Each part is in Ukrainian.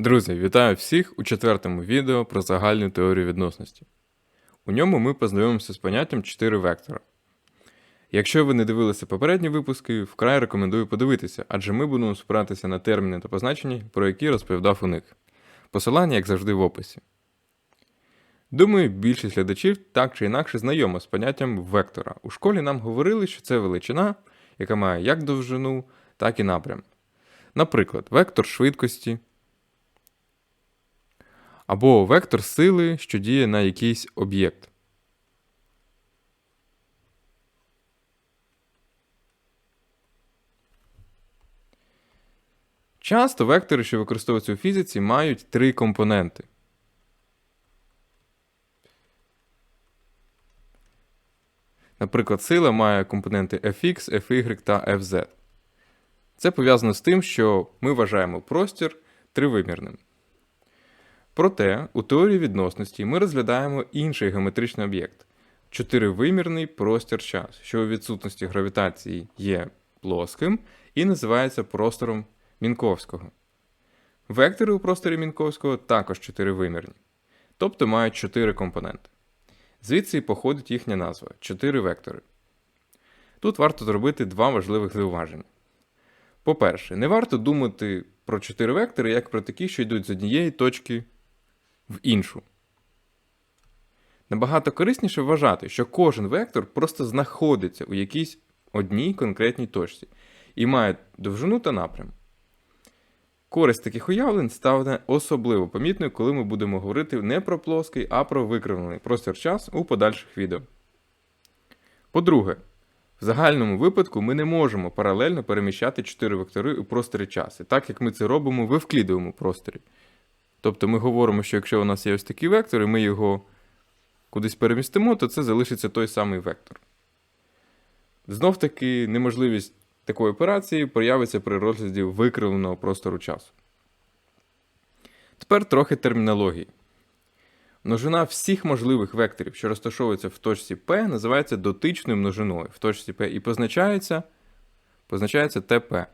Друзі, вітаю всіх у четвертому відео про загальну теорію відносності. У ньому ми познайомимося з поняттям 4 вектора. Якщо ви не дивилися попередні випуски, вкрай рекомендую подивитися, адже ми будемо спиратися на терміни та позначення, про які розповідав у них. Посилання, як завжди, в описі. Думаю, більшість глядачів так чи інакше знайома з поняттям вектора. У школі нам говорили, що це величина, яка має як довжину, так і напрям. Наприклад, вектор швидкості, або вектор сили, що діє на якийсь об'єкт. Часто вектори, що використовуються у фізиці, мають три компоненти. Наприклад, сила має компоненти fx, fy та fz. Це пов'язано з тим, що ми вважаємо простір тривимірним. Проте у теорії відносності ми розглядаємо інший геометричний об'єкт чотиривимірний простір час, що у відсутності гравітації є плоским і називається простором Мінковського. Вектори у просторі Мінковського також чотиривимірні, тобто мають чотири компоненти. Звідси і походить їхня назва чотири вектори. Тут варто зробити два важливих зауваження. По-перше, не варто думати про чотири вектори як про такі, що йдуть з однієї точки в іншу. Набагато корисніше вважати, що кожен вектор просто знаходиться у якійсь одній конкретній точці і має довжину та напрям. Користь таких уявлень стане особливо помітною, коли ми будемо говорити не про плоский, а про викривлений простір час у подальших відео. По-друге, в загальному випадку ми не можемо паралельно переміщати чотири вектори у просторі часу, так як ми це робимо в евклідовому просторі. Тобто ми говоримо, що якщо у нас є ось такий вектор, і ми його кудись перемістимо, то це залишиться той самий вектор. Знов таки, неможливість такої операції проявиться при розгляді викривленого простору часу. Тепер трохи термінології. Множина всіх можливих векторів, що розташовуються в точці P, називається дотичною множиною в точці P і позначається, позначається TP.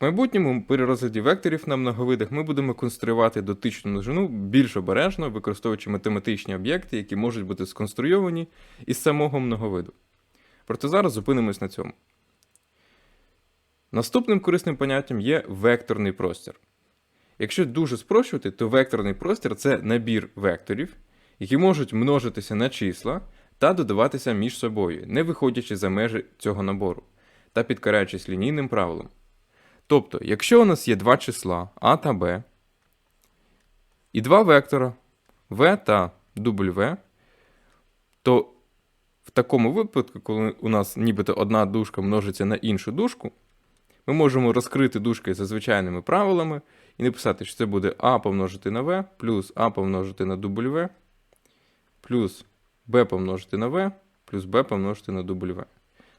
В майбутньому при розгляді векторів на многовидах ми будемо конструювати дотичну множину більш обережно, використовуючи математичні об'єкти, які можуть бути сконструйовані із самого многовиду. Проте зараз зупинимось на цьому. Наступним корисним поняттям є векторний простір. Якщо дуже спрощувати, то векторний простір це набір векторів, які можуть множитися на числа та додаватися між собою, не виходячи за межі цього набору, та підкараючись лінійним правилом. Тобто, якщо у нас є два числа А та Б, і два вектора В та W, то в такому випадку, коли у нас нібито одна дужка множиться на іншу дужку, ми можемо розкрити дужки за звичайними правилами і написати, що це буде А помножити на В, плюс А помножити на W, плюс b помножити на V, плюс b помножити на W.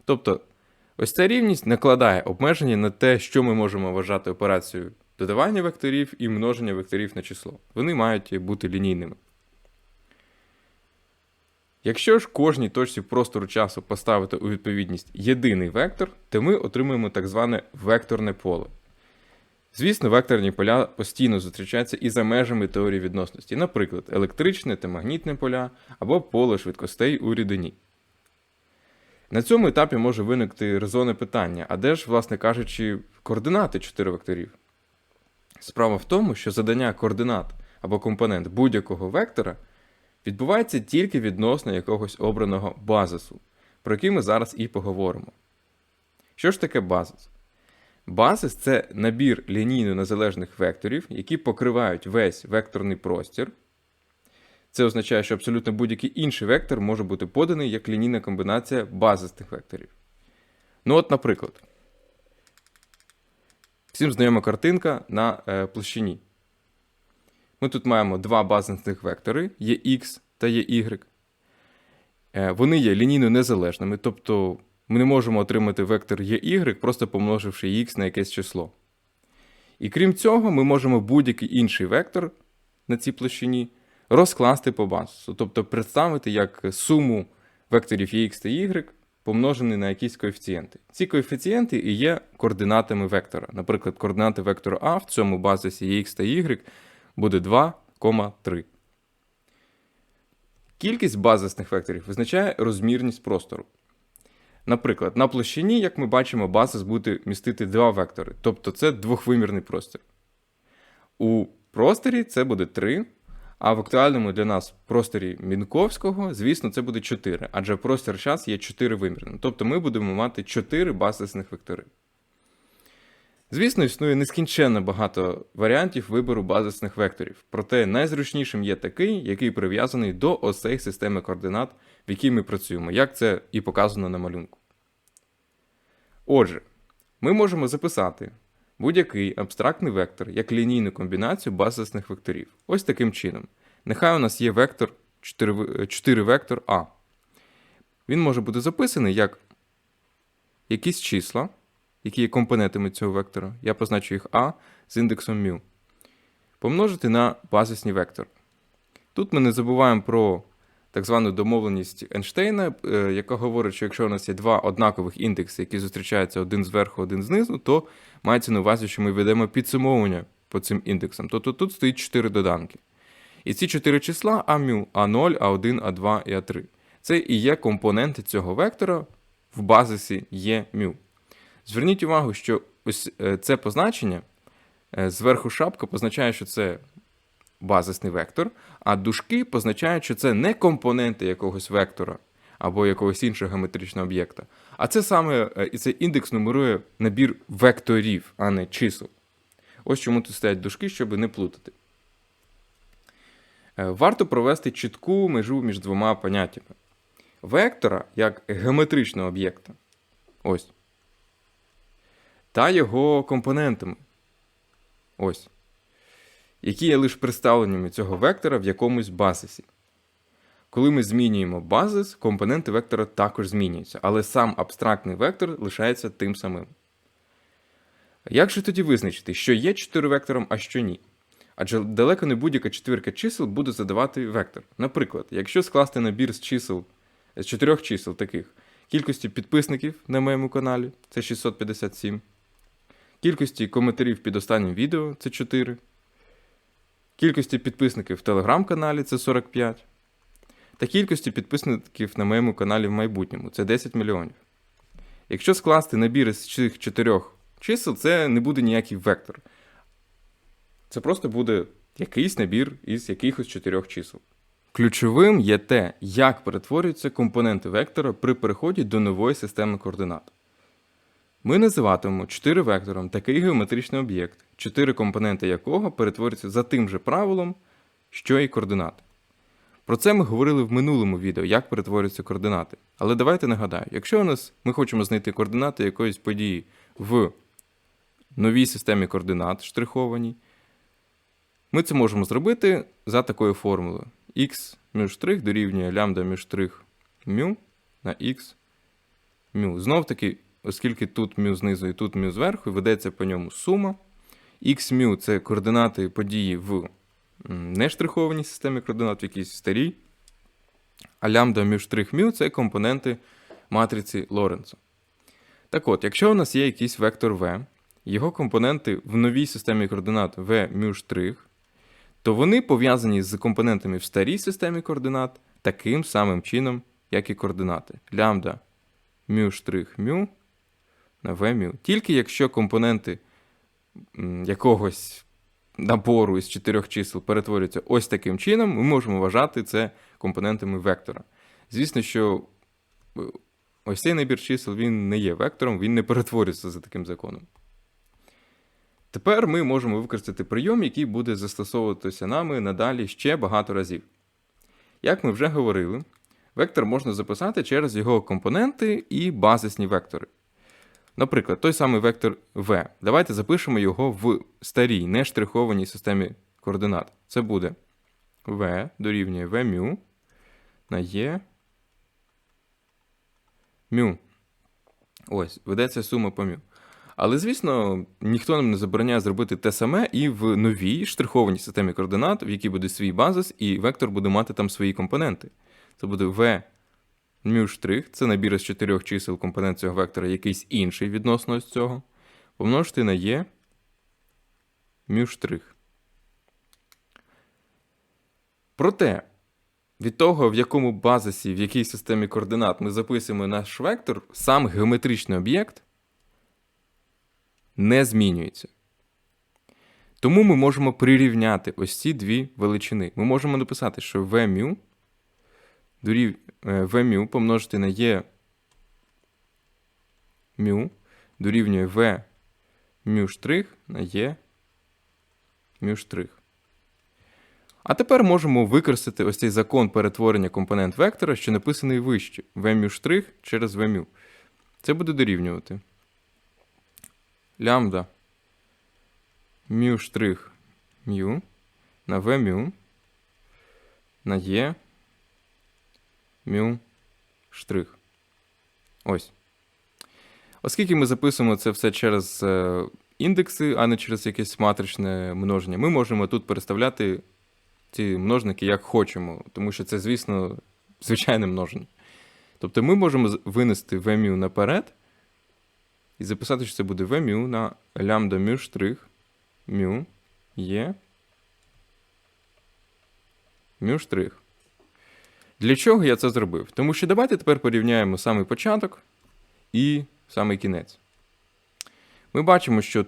Тобто, ось ця рівність накладає обмеження на те, що ми можемо вважати операцією додавання векторів і множення векторів на число. Вони мають бути лінійними. Якщо ж кожній точці простору часу поставити у відповідність єдиний вектор, то ми отримуємо так зване векторне поле. Звісно, векторні поля постійно зустрічаються і за межами теорії відносності, наприклад, електричне та магнітне поля або поле швидкостей у рідині. На цьому етапі може виникти резонне питання, а де ж, власне кажучи, координати чотири векторів? Справа в тому, що задання координат або компонент будь-якого вектора відбувається тільки відносно якогось обраного базису, про який ми зараз і поговоримо. Що ж таке базис? Базис це набір лінійно незалежних векторів, які покривають весь векторний простір. Це означає, що абсолютно будь-який інший вектор може бути поданий як лінійна комбінація базисних векторів. Ну, от, наприклад, всім знайома картинка на е, площині. Ми тут маємо два базисних вектори, є x та є y. Е, вони є лінійно незалежними, тобто ми не можемо отримати вектор y, просто помноживши x на якесь число. І крім цього, ми можемо будь-який інший вектор на цій площині розкласти по базису, тобто представити як суму векторів x та y помножений на якісь коефіцієнти. Ці коефіцієнти і є координатами вектора. Наприклад, координати вектору А в цьому базисі x та y буде 2,3. Кількість базисних векторів визначає розмірність простору. Наприклад, на площині, як ми бачимо, базис буде містити два вектори, тобто це двохвимірний простір. У просторі це буде 3, а в актуальному для нас просторі Мінковського, звісно, це буде 4, адже простір час є 4 вимірним. Тобто ми будемо мати 4 базисних вектори. Звісно, існує нескінченно багато варіантів вибору базисних векторів, проте найзручнішим є такий, який прив'язаний до осей системи координат, в якій ми працюємо, як це і показано на малюнку. Отже, ми можемо записати будь-який абстрактний вектор як лінійну комбінацію базисних векторів. Ось таким чином. Нехай у нас є вектор 4, 4 вектор А. Він може бути записаний як якісь числа, які є компонентами цього вектора. Я позначу їх А з індексом μ. Помножити на базисний вектор. Тут ми не забуваємо про так звану домовленість Ейнштейна, е, яка говорить, що якщо у нас є два однакових індекси, які зустрічаються один зверху, один знизу, то мається на увазі, що ми ведемо підсумовування по цим індексам. Тобто тут стоїть 4 доданки. І ці 4 числа А-μ, А0, А1, А2 і А3. Це і є компоненти цього вектора в базисі є μ. Зверніть увагу, що ось е, це позначення е, зверху шапка позначає, що це базисний вектор, а дужки позначають, що це не компоненти якогось вектора або якогось іншого геометричного об'єкта. А це саме е, і цей індекс нумерує набір векторів, а не чисел. Ось чому тут стоять дужки, щоб не плутати. Е, Варто провести чітку межу між двома поняттями. Вектора як геометричного об'єкта. Ось. Та його компонентами. Ось які є лише представленнями цього вектора в якомусь базисі. Коли ми змінюємо базис, компоненти вектора також змінюються, але сам абстрактний вектор лишається тим самим. Як же тоді визначити, що є чотиривектором, а що ні? Адже далеко не будь-яка четвірка чисел буде задавати вектор. Наприклад, якщо скласти набір з чисел, з чотирьох чисел таких, кількості підписників на моєму каналі це 657, кількості коментарів під останнім відео це 4, кількості підписників в телеграм-каналі це 45, та кількості підписників на моєму каналі в майбутньому це 10 мільйонів. Якщо скласти набір із цих чотирьох чисел, це не буде ніякий вектор. Це просто буде якийсь набір із якихось чотирьох чисел. Ключовим є те, як перетворюються компоненти вектора при переході до нової системи координат. Ми називатимемо 4 вектором такий геометричний об'єкт, 4 компоненти якого перетворюються за тим же правилом, що і координати. Про це ми говорили в минулому відео, як перетворюються координати. Але давайте нагадаю, якщо у нас ми хочемо знайти координати якоїсь події в новій системі координат штрихованій, ми це можемо зробити за такою формулою. x між штрих дорівнює лямбда між штрих μ на x μ. Знов таки, оскільки тут μ знизу і тут μ зверху, ведеться по ньому сума. x μ це координати події в м, нештрихованій системі координат, в якійсь старій. А лямбда між штрих μ це компоненти матриці Лоренца. Так от, якщо у нас є якийсь вектор v, його компоненти в новій системі координат v μ штрих, то вони пов'язані з компонентами в старій системі координат таким самим чином, як і координати. Лямбда μ штрих μ на v. Тільки якщо компоненти якогось набору із чотирьох чисел перетворюються ось таким чином, ми можемо вважати це компонентами вектора. Звісно, що е, ось цей набір чисел він не є вектором, він не перетворюється за таким законом. Тепер ми можемо використати прийом, який буде застосовуватися нами надалі ще багато разів. Як ми вже говорили, вектор можна записати через його компоненти і базисні вектори. Наприклад, той самий вектор v. Давайте запишемо його в старій, нештрихованій системі координат. Це буде v дорівнює v μ. на e мю. Ось, ведеться сума по мю. Але, звісно, ніхто нам не забороняє зробити те саме і в новій штрихованій системі координат, в якій буде свій базис, і вектор буде мати там свої компоненти. Це буде v μю' це набір із чотирьох чисел компонент цього вектора, якийсь інший відносно ось цього, помножити на є μ'. Проте, від того, в якому базисі, в якій системі координат ми записуємо наш вектор, сам геометричний об'єкт не змінюється. Тому ми можемо прирівняти ось ці дві величини. Ми можемо написати, що vmu дорів, е, vmu помножити на e μ дорівнює v μ' на e μ'. А тепер можемо використати ось цей закон перетворення компонент вектора, що написаний вище v' через vmu. Це буде дорівнювати. Лямбда μ' μ на vmu на e μ' штрих. Ось. Оскільки ми записуємо це все через е, індекси, а не через якесь матричне множення, ми можемо тут переставляти ці множники як хочемо, тому що це, звісно, звичайне множення. Тобто ми можемо винести vmu наперед і записати, що це буде vmu на лямбда мю штрих мю є мю штрих. Для чого я це зробив? Тому що давайте тепер порівняємо самий початок і самий кінець. Ми бачимо, що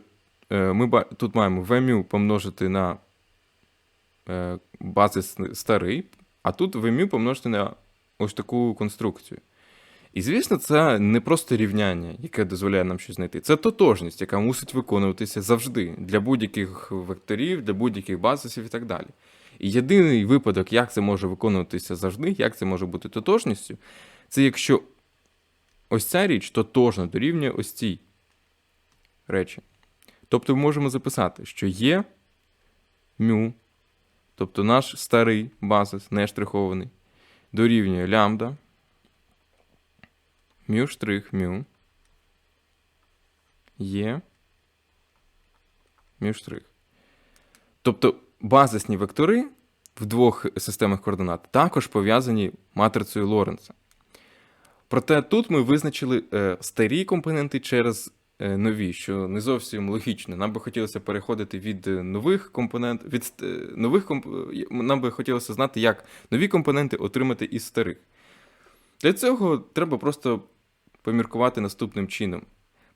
е, ми тут маємо vmu помножити на е, базис старий, а тут vmu помножити на ось таку конструкцію. І звісно, це не просто рівняння, яке дозволяє нам щось знайти. Це тотожність, яка мусить виконуватися завжди для будь-яких векторів, для будь-яких базисів і так далі. Єдиний випадок, як це може виконуватися завжди, як це може бути тотожністю, це якщо ось ця річ тотожно дорівнює ось цій речі. Тобто ми можемо записати, що є мю, тобто наш старий базис, не штрихований, дорівнює лямбда, мю штрих мю, є мю штрих. Тобто базисні вектори в двох системах координат також пов'язані матрицею Лоренца. Проте тут ми визначили е, старі компоненти через е, нові, що не зовсім логічно. Нам би хотілося переходити від е, нових компонентів, від нових комп... нам би хотілося знати, як нові компоненти отримати із старих. Для цього треба просто поміркувати наступним чином.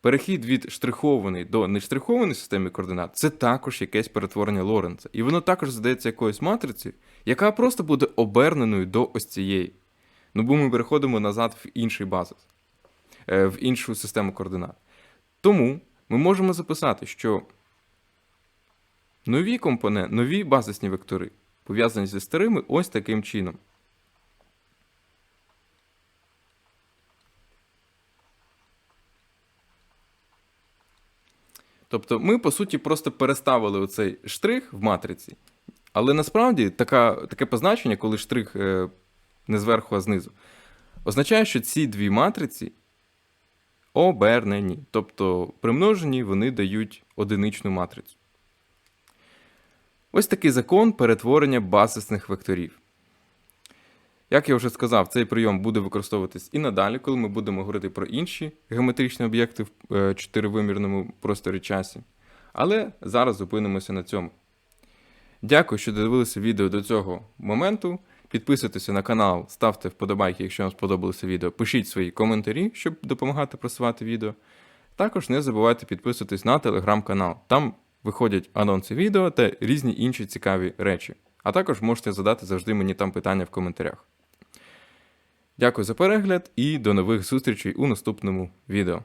Перехід від штрихованої до нештрихованої системи координат це також якесь перетворення Лоренца. І воно також задається якоюсь матрицею, яка просто буде оберненою до ось цієї. Ну, бо ми переходимо назад в інший базис, е, в іншу систему координат. Тому ми можемо записати, що нові компоненти, нові базисні вектори пов'язані зі старими ось таким чином. Тобто ми, по суті, просто переставили оцей штрих в матриці, але насправді така, таке позначення, коли штрих е, не зверху, а знизу, означає, що ці дві матриці обернені. Тобто примножені вони дають одиничну матрицю. Ось такий закон перетворення базисних векторів. Як я вже сказав, цей прийом буде використовуватись і надалі, коли ми будемо говорити про інші геометричні об'єкти в е, чотиривимірному просторі часі. Але зараз зупинимося на цьому. Дякую, що додивилися відео до цього моменту. Підписуйтеся на канал, ставте вподобайки, якщо вам сподобалося відео. Пишіть свої коментарі, щоб допомагати просувати відео. Також не забувайте підписуватись на телеграм-канал. Там виходять анонси відео та різні інші цікаві речі. А також можете задати завжди мені там питання в коментарях. Дякую за перегляд і до нових зустрічей у наступному відео.